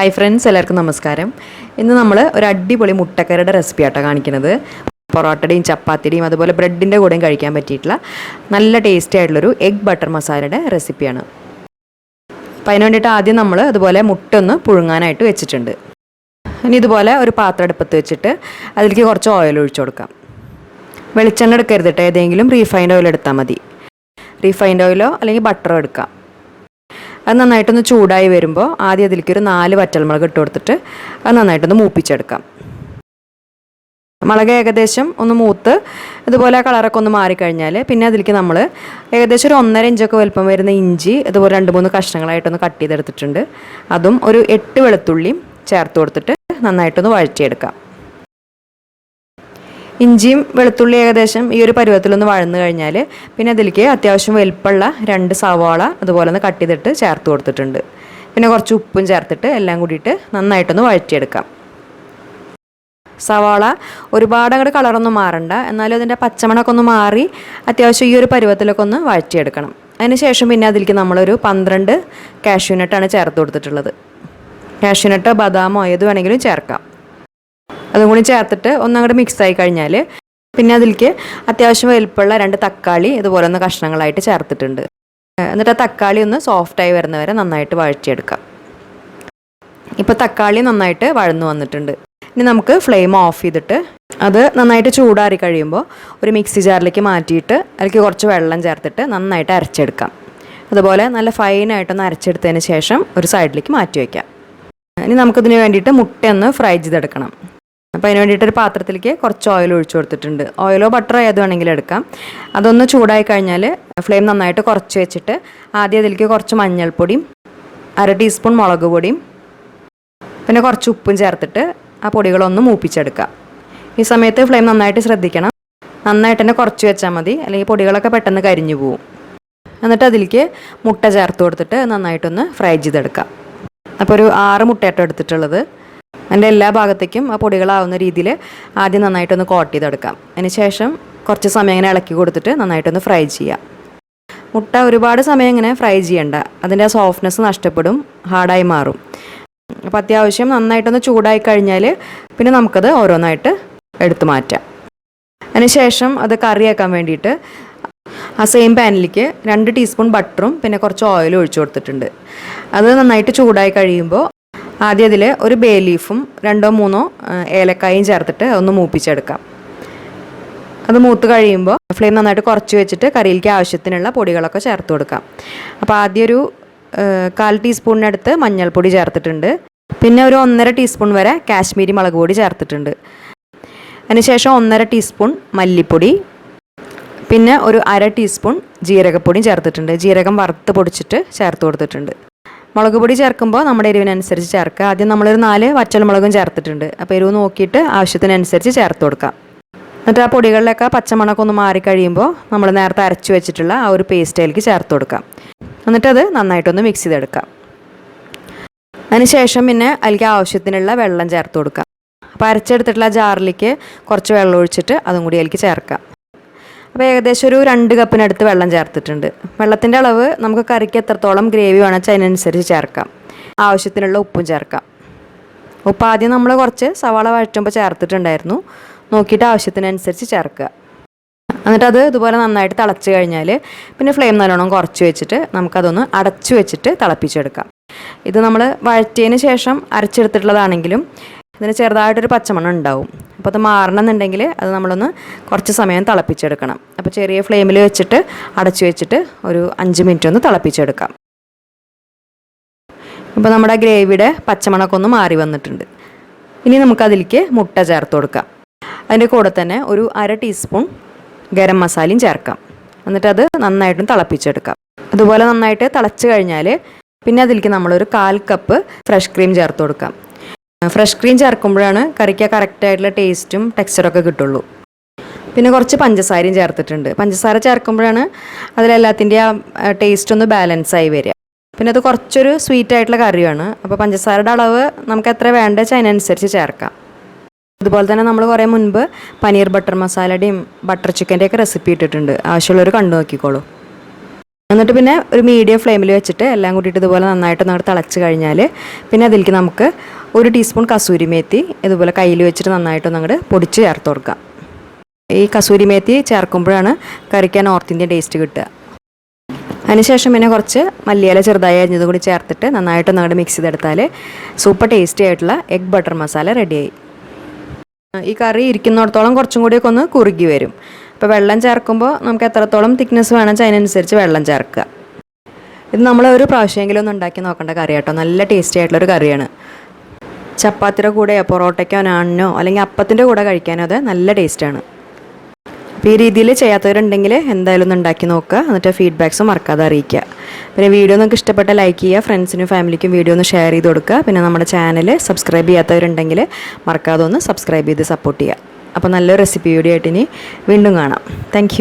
Hi friends എല്ലാവർക്കും നമസ്കാരം. ഇന്ന് നമ്മൾ ഒരു അടിപൊളി മുട്ടക്കറിയുടെ റെസിപ്പി ആട്ടോ കാണിക്കുന്നത്. പൊറോട്ടയുടെയും ചപ്പാത്തിയുടെയും അതുപോലെ ബ്രെഡിന്റെ കൂടെയും കഴിക്കാൻ പറ്റിയിട്ടുള്ള നല്ല ടേസ്റ്റി ആയിട്ടുള്ളൊരു എഗ് ബട്ടർ മസാലയുടെ റെസിപ്പിയാണ് അപ്പോൾ അതിന് വേണ്ടിയിട്ട് ആദ്യം നമ്മൾ അതുപോലെ മുട്ട ഒന്ന് പുഴുങ്ങാനായിട്ട് വെച്ചിട്ടുണ്ട്. ഇനി ഇതുപോലെ ഒരു പാത്രം അടുപ്പത്ത് വെച്ചിട്ട് അതിലേക്ക് കുറച്ച് ഓയിൽ ഒഴിച്ചു കൊടുക്കാം. വെളിച്ചെണ്ണ എടുക്കരുതിട്ട് ഏതെങ്കിലും റീഫൈൻഡ് ഓയിൽ എടുത്താൽ മതി. റീഫൈൻഡ് ഓയിലോ അല്ലെങ്കിൽ ബട്ടറോ എടുക്കാം. അത് നന്നായിട്ടൊന്ന് ചൂടായി വരുമ്പോൾ ആദ്യം അതിലേക്ക് ഒരു നാല് വറ്റൽമുളക് ഇട്ട് കൊടുത്തിട്ട് അത് നന്നായിട്ടൊന്ന് മൂപ്പിച്ചെടുക്കാം. മുളക് ഏകദേശം ഒന്ന് മൂത്ത് ഇതുപോലെ ആ കളറൊക്കെ ഒന്ന് മാറിക്കഴിഞ്ഞാൽ പിന്നെ അതിലേക്ക് നമ്മൾ ഏകദേശം ഒരു ഒന്നര ഇഞ്ചൊക്കെ വലുപ്പം വരുന്ന ഇഞ്ചി ഇതുപോലെ രണ്ട് മൂന്ന് കഷ്ണങ്ങളായിട്ടൊന്ന് കട്ട് ചെയ്തെടുത്തിട്ടുണ്ട്. അതും ഒരു എട്ട് വെളുത്തുള്ളിയും ചേർത്ത് കൊടുത്തിട്ട് നന്നായിട്ടൊന്ന് വഴറ്റിയെടുക്കാം. ഇഞ്ചിയും വെളുത്തുള്ളി ഏകദേശം ഈ ഒരു പരുവത്തിലൊന്ന് വഴന്നു കഴിഞ്ഞാൽ പിന്നെ അതിലേക്ക് അത്യാവശ്യം വലുപ്പമുള്ള രണ്ട് സവാള അതുപോലെ ഒന്ന് കട്ട് ചെയ്തിട്ട് ചേർത്ത് കൊടുത്തിട്ടുണ്ട്. പിന്നെ കുറച്ച് ഉപ്പും ചേർത്തിട്ട് എല്ലാം കൂടിയിട്ട് നന്നായിട്ടൊന്ന് വഴറ്റിയെടുക്കാം. സവാള ഒരുപാട് അങ്ങോട്ട് കളറൊന്നും മാറണ്ട. എന്നാലും അതിന്റെ പച്ചമണമൊക്കെ ഒന്ന് മാറി അത്യാവശ്യം ഈ ഒരു പരുവത്തിലൊക്കെ ഒന്ന് വഴറ്റിയെടുക്കണം. അതിന് ശേഷം പിന്നെ അതിലേക്ക് നമ്മളൊരു പന്ത്രണ്ട് കാഷ്യൂനട്ടാണ് ചേർത്ത് കൊടുത്തിട്ടുള്ളത്. കാഷ്യൂനട്ടോ ബദാമോ ഏത് വേണമെങ്കിലും ചേർക്കാം. അതും കൂടി ചേർത്തിട്ട് ഒന്നങ്ങോട്ട് മിക്സ് ആയി കഴിഞ്ഞാൽ പിന്നെ അതിലേക്ക് അത്യാവശ്യം വലുപ്പമുള്ള രണ്ട് തക്കാളി ഇതുപോലെ ഒന്ന് കഷ്ണങ്ങളായിട്ട് ചേർത്തിട്ടുണ്ട്. എന്നിട്ട് ആ തക്കാളി ഒന്ന് സോഫ്റ്റായി വരുന്നവരെ നന്നായിട്ട് വഴറ്റിയെടുക്കാം. ഇപ്പോൾ തക്കാളി നന്നായിട്ട് വഴന്നു വന്നിട്ടുണ്ട്. ഇനി നമുക്ക് ഫ്ലെയിം ഓഫ് ചെയ്തിട്ട് അത് നന്നായിട്ട് ചൂടാറി കഴിയുമ്പോൾ ഒരു മിക്സി ജാറിലേക്ക് മാറ്റിയിട്ട് അതിലേക്ക് കുറച്ച് വെള്ളം ചേർത്തിട്ട് നന്നായിട്ട് അരച്ചെടുക്കാം. അതുപോലെ നല്ല ഫൈനായിട്ടൊന്ന് അരച്ചെടുത്തതിന് ശേഷം ഒരു സൈഡിലേക്ക് മാറ്റി വയ്ക്കാം ഇനി നമുക്കിതിന് വേണ്ടിയിട്ട് മുട്ടയൊന്ന് ഫ്രൈ ചെയ്തെടുക്കണം. അപ്പോൾ അതിന് വേണ്ടിയിട്ട് ഒരു പാത്രത്തിലേക്ക് കുറച്ച് ഓയിൽ ഒഴിച്ചു കൊടുത്തിട്ടുണ്ട്. ഓയിലോ ബട്ടറോ ഏത് വേണമെങ്കിലും എടുക്കാം. അതൊന്ന് ചൂടായി കഴിഞ്ഞാൽ ഫ്ലെയിം നന്നായിട്ട് കുറച്ച് വെച്ചിട്ട് ആദ്യം അതിലേക്ക് കുറച്ച് മഞ്ഞൾപ്പൊടിയും അര ടീസ്പൂൺ മുളക് പൊടിയും പിന്നെ കുറച്ച് ഉപ്പും ചേർത്തിട്ട് ആ പൊടികളൊന്ന് മൂപ്പിച്ചെടുക്കുക. ഈ സമയത്ത് ഫ്ലെയിം നന്നായിട്ട് ശ്രദ്ധിക്കണം. നന്നായിട്ട് തന്നെ കുറച്ച് വെച്ചാൽ മതി. അല്ലെങ്കിൽ പൊടികളൊക്കെ പെട്ടെന്ന് കരിഞ്ഞു പോവും. എന്നിട്ട് അതിലേക്ക് മുട്ട ചേർത്ത് കൊടുത്തിട്ട് നന്നായിട്ടൊന്ന് ഫ്രൈ ചെയ്തെടുക്കാം അപ്പോൾ ഒരു ആറ് മുട്ടയായിട്ട് എടുത്തിട്ടുള്ളത്. അതിന്റെ എല്ലാ ഭാഗത്തേക്കും ആ പൊടികളാവുന്ന രീതിയിൽ ആദ്യം നന്നായിട്ടൊന്ന് കോട്ട് ചെയ്തെടുക്കാം. അതിന് ശേഷം കുറച്ച് സമയം ഇങ്ങനെ ഇളക്കി കൊടുത്തിട്ട് നന്നായിട്ടൊന്ന് ഫ്രൈ ചെയ്യാം. മുട്ട ഒരുപാട് സമയം ഇങ്ങനെ ഫ്രൈ ചെയ്യണ്ട. അതിന്റെ ആ സോഫ്റ്റ്നെസ് നഷ്ടപ്പെടും ഹാർഡായി മാറും. അപ്പോൾ അത്യാവശ്യം നന്നായിട്ടൊന്ന് ചൂടായി കഴിഞ്ഞാൽ പിന്നെ നമുക്കത് ഓരോന്നായിട്ട് എടുത്തു മാറ്റാം. അതിനുശേഷം അത് കറിയാക്കാൻ വേണ്ടിയിട്ട് ആ സെയിം പാനിലേക്ക് രണ്ട് ടീസ്പൂൺ ബട്ടറും പിന്നെ കുറച്ച് ഓയിലും ഒഴിച്ചു കൊടുത്തിട്ടുണ്ട്. അത് നന്നായിട്ട് ചൂടായി കഴിയുമ്പോൾ ആദ്യം അതിൽ ഒരു ബേ ലീഫും രണ്ടോ മൂന്നോ ഏലക്കായും ചേർത്തിട്ട് ഒന്ന് മൂപ്പിച്ചെടുക്കാം. അത് മൂത്ത് കഴിയുമ്പോൾ ഫ്ലെയിം നന്നായിട്ട് കുറച്ച് വെച്ചിട്ട് കറിയിലേക്ക് ആവശ്യത്തിനുള്ള പൊടികളൊക്കെ ചേർത്ത് കൊടുക്കാം. അപ്പോൾ ആദ്യം ഒരു കാൽ ടീസ്പൂണിനടുത്ത് മഞ്ഞൾപ്പൊടി ചേർത്തിട്ടുണ്ട്. പിന്നെ ഒരു ഒന്നര ടീസ്പൂൺ വരെ കാശ്മീരി മുളക് പൊടി ചേർത്തിട്ടുണ്ട്. അതിനുശേഷം ഒന്നര ടീസ്പൂൺ മല്ലിപ്പൊടി. പിന്നെ ഒരു അര ടീസ്പൂൺ ജീരകപ്പൊടിയും ചേർത്തിട്ടുണ്ട്. ജീരകം വറുത്ത് പൊടിച്ചിട്ട് ചേർത്ത് കൊടുത്തിട്ടുണ്ട്. മുളക് പൊടി ചേർക്കുമ്പോൾ നമ്മുടെ എരിവിനനുസരിച്ച് ചേർക്കുക. ആദ്യം നമ്മളൊരു നാല് വറ്റൽമുളകും ചേർത്തിട്ടുണ്ട്. അപ്പോൾ എരിവ് നോക്കിയിട്ട് ആവശ്യത്തിനനുസരിച്ച് ചേർത്ത് കൊടുക്കാം. എന്നിട്ട് ആ പൊടികളിലൊക്കെ പച്ചമണക്കം ഒന്ന് മാറിക്കഴിയുമ്പോൾ നമ്മൾ നേരത്തെ അരച്ച് വെച്ചിട്ടുള്ള ആ ഒരു പേസ്റ്റ് അതിലേക്ക് ചേർത്ത് കൊടുക്കാം. എന്നിട്ടത് നന്നായിട്ടൊന്ന് മിക്സ് ചെയ്തെടുക്കാം. അതിനുശേഷം പിന്നെ അതിലേക്ക് ആവശ്യത്തിനുള്ള വെള്ളം ചേർത്ത് കൊടുക്കാം. അപ്പോൾ അരച്ചെടുത്തിട്ടുള്ള ജാറിലേക്ക് കുറച്ച് വെള്ളം ഒഴിച്ചിട്ട് അതും കൂടി അതിലേക്ക് ചേർക്കാം. അപ്പോൾ ഏകദേശം ഒരു രണ്ട് കപ്പിനടുത്ത് വെള്ളം ചേർത്തിട്ടുണ്ട്. വെള്ളത്തിന്റെ അളവ് നമുക്ക് കറിക്ക് എത്രത്തോളം ഗ്രേവി വേണം വെച്ചാൽ അതിനനുസരിച്ച് ചേർക്കാം. ആവശ്യത്തിനുള്ള ഉപ്പും ചേർക്കാം. ഉപ്പ് ആദ്യം നമ്മൾ കുറച്ച് സവാള വഴറ്റുമ്പോൾ ചേർത്തിട്ടുണ്ടായിരുന്നു. നോക്കിയിട്ട് ആവശ്യത്തിനനുസരിച്ച് ചേർക്കുക. എന്നിട്ട് അത് ഇതുപോലെ നന്നായിട്ട് തിളച്ച് കഴിഞ്ഞാൽ പിന്നെ ഫ്ലെയിം നല്ലോണം കുറച്ച് വെച്ചിട്ട് നമുക്കതൊന്ന് അടച്ചു വെച്ചിട്ട് തിളപ്പിച്ചെടുക്കാം. ഇത് നമ്മൾ വഴറ്റിയതിന് ശേഷം അരച്ചെടുത്തിട്ടുള്ളതാണെങ്കിലും ഇതിന് ചെറുതായിട്ടൊരു പച്ചമണം ഉണ്ടാവും. അപ്പോൾ അത് മാറണമെന്നുണ്ടെങ്കിൽ അത് നമ്മളൊന്ന് കുറച്ച് സമയം തിളപ്പിച്ചെടുക്കണം. അപ്പോൾ ചെറിയ ഫ്ലെയിമിൽ വെച്ചിട്ട് അടച്ചു വെച്ചിട്ട് ഒരു അഞ്ച് മിനിറ്റ് ഒന്ന് തിളപ്പിച്ചെടുക്കാം. ഇപ്പോൾ നമ്മുടെ ഗ്രേവിയുടെ പച്ചമണമൊക്കെ ഒന്ന് മാറി വന്നിട്ടുണ്ട്. ഇനി നമുക്കതിലേക്ക് മുട്ട ചേർത്ത് കൊടുക്കാം. അതിന്റെ കൂടെ തന്നെ ഒരു അര ടീസ്പൂൺ ഗരം മസാലയും ചേർക്കാം. എന്നിട്ട് അത് നന്നായിട്ടും തിളപ്പിച്ചെടുക്കാം. അതുപോലെ നന്നായിട്ട് തിളച്ച് കഴിഞ്ഞാൽ പിന്നെ അതിലേക്ക് നമ്മളൊരു കാൽ കപ്പ് ഫ്രഷ് ക്രീം ചേർത്ത് കൊടുക്കാം. ഫ്രഷ് ക്രീം ചേർക്കുമ്പോഴാണ് കറിക്ക് കറക്റ്റായിട്ടുള്ള ടേസ്റ്റും ടെക്സ്ചറൊക്കെ കിട്ടുള്ളൂ. പിന്നെ കുറച്ച് പഞ്ചസാരയും ചേർത്തിട്ടുണ്ട്. പഞ്ചസാര ചേർക്കുമ്പോഴാണ് അതിലെല്ലാത്തിന്റെ ആ ടേസ്റ്റ് ഒന്ന് ബാലൻസ് ആയി വരിക. പിന്നെ അത് കുറച്ചൊരു സ്വീറ്റ് ആയിട്ടുള്ള കറിയാണ് അപ്പോൾ പഞ്ചസാരയുടെ അളവ് നമുക്ക് എത്ര വേണ്ട അതിനനുസരിച്ച് ചേർക്കാം. അതുപോലെ തന്നെ നമ്മൾ കുറേ മുൻപ് പനീർ ബട്ടർ മസാലയുടെയും ബട്ടർ ചിക്കന്റെയൊക്കെ റെസിപ്പി ഇട്ടിട്ടുണ്ട്. ആവശ്യമുള്ളവർ കണ്ടു നോക്കിക്കോളൂ. എന്നിട്ട് പിന്നെ ഒരു മീഡിയം ഫ്ലെയിമിൽ വെച്ചിട്ട് എല്ലാം കൂട്ടിയിട്ട് ഇതുപോലെ നന്നായിട്ട് നമ്മൾ തിളച്ച് കഴിഞ്ഞാൽ പിന്നെ അതിലേക്ക് നമുക്ക് ഒരു ടീസ്പൂൺ കസൂരി മേത്തി ഇതുപോലെ കയ്യിൽ വെച്ചിട്ട് നന്നായിട്ടൊന്ന് അങ്ങോട്ട് പൊടിച്ച് ചേർത്ത് കൊടുക്കാം ഈ കസൂരി മേത്തി ചേർക്കുമ്പോഴാണ് കറിക്കാൻ നോർത്ത് ഇന്ത്യൻ ടേസ്റ്റ് കിട്ടുക. അതിനുശേഷം പിന്നെ കുറച്ച് മല്ലിയില ചെറുതായി അരിഞ്ഞതും കൂടി ചേർത്തിട്ട് നന്നായിട്ട് അങ്ങോട്ട് മിക്സ് ചെയ്തെടുത്താൽ സൂപ്പർ ടേസ്റ്റി ആയിട്ടുള്ള എഗ് ബട്ടർ മസാല റെഡിയായി ഈ കറി ഇരിക്കുന്നിടത്തോളം കുറച്ചും കൂടിയൊക്കെ ഒന്ന് കുറുകി വരും. അപ്പോൾ വെള്ളം ചേർക്കുമ്പോൾ നമുക്ക് എത്രത്തോളം തിക്നെസ് വേണം അതിനനുസരിച്ച് വെള്ളം ചേർക്കുക. ഇത് നമ്മൾ ഒരു പ്രാവശ്യമെങ്കിലും ഒന്ന് ഉണ്ടാക്കി നോക്കേണ്ട കറി കേട്ടോ നല്ല ടേസ്റ്റി ആയിട്ടുള്ളൊരു കറിയാണ്. ചപ്പാത്തിയുടെ കൂടെയോ പൊറോട്ടയ്ക്കോ നാണിനോ അല്ലെങ്കിൽ അപ്പത്തിന്റെ കൂടെ കഴിക്കാനോ അത് നല്ല ടേസ്റ്റാണ് അപ്പോൾ ഈ രീതിയിൽ ചെയ്യാത്തവരുണ്ടെങ്കിൽ എന്തായാലും ഒന്ന് ഉണ്ടാക്കി നോക്കുക. എന്നിട്ട് ഫീഡ്ബാക്ക്സ് മറക്കാതെ അറിയിക്കുക. പിന്നെ വീഡിയോ നിങ്ങൾക്ക് ഇഷ്ടപ്പെട്ട ലൈക്ക് ചെയ്യുക ഫ്രണ്ട്സിനും ഫാമിലിക്കും വീഡിയോ ഒന്ന് ഷെയർ ചെയ്ത് കൊടുക്കുക. പിന്നെ നമ്മുടെ ചാനൽ സബ്സ്ക്രൈബ് ചെയ്യാത്തവരുണ്ടെങ്കിൽ മറക്കാതെ ഒന്ന് സബ്സ്ക്രൈബ് ചെയ്ത് സപ്പോർട്ട് ചെയ്യുക. അപ്പോൾ നല്ലൊരു റെസിപ്പി വീഡിയോ ആയിട്ട് ഇനി വീണ്ടും കാണാം. താങ്ക്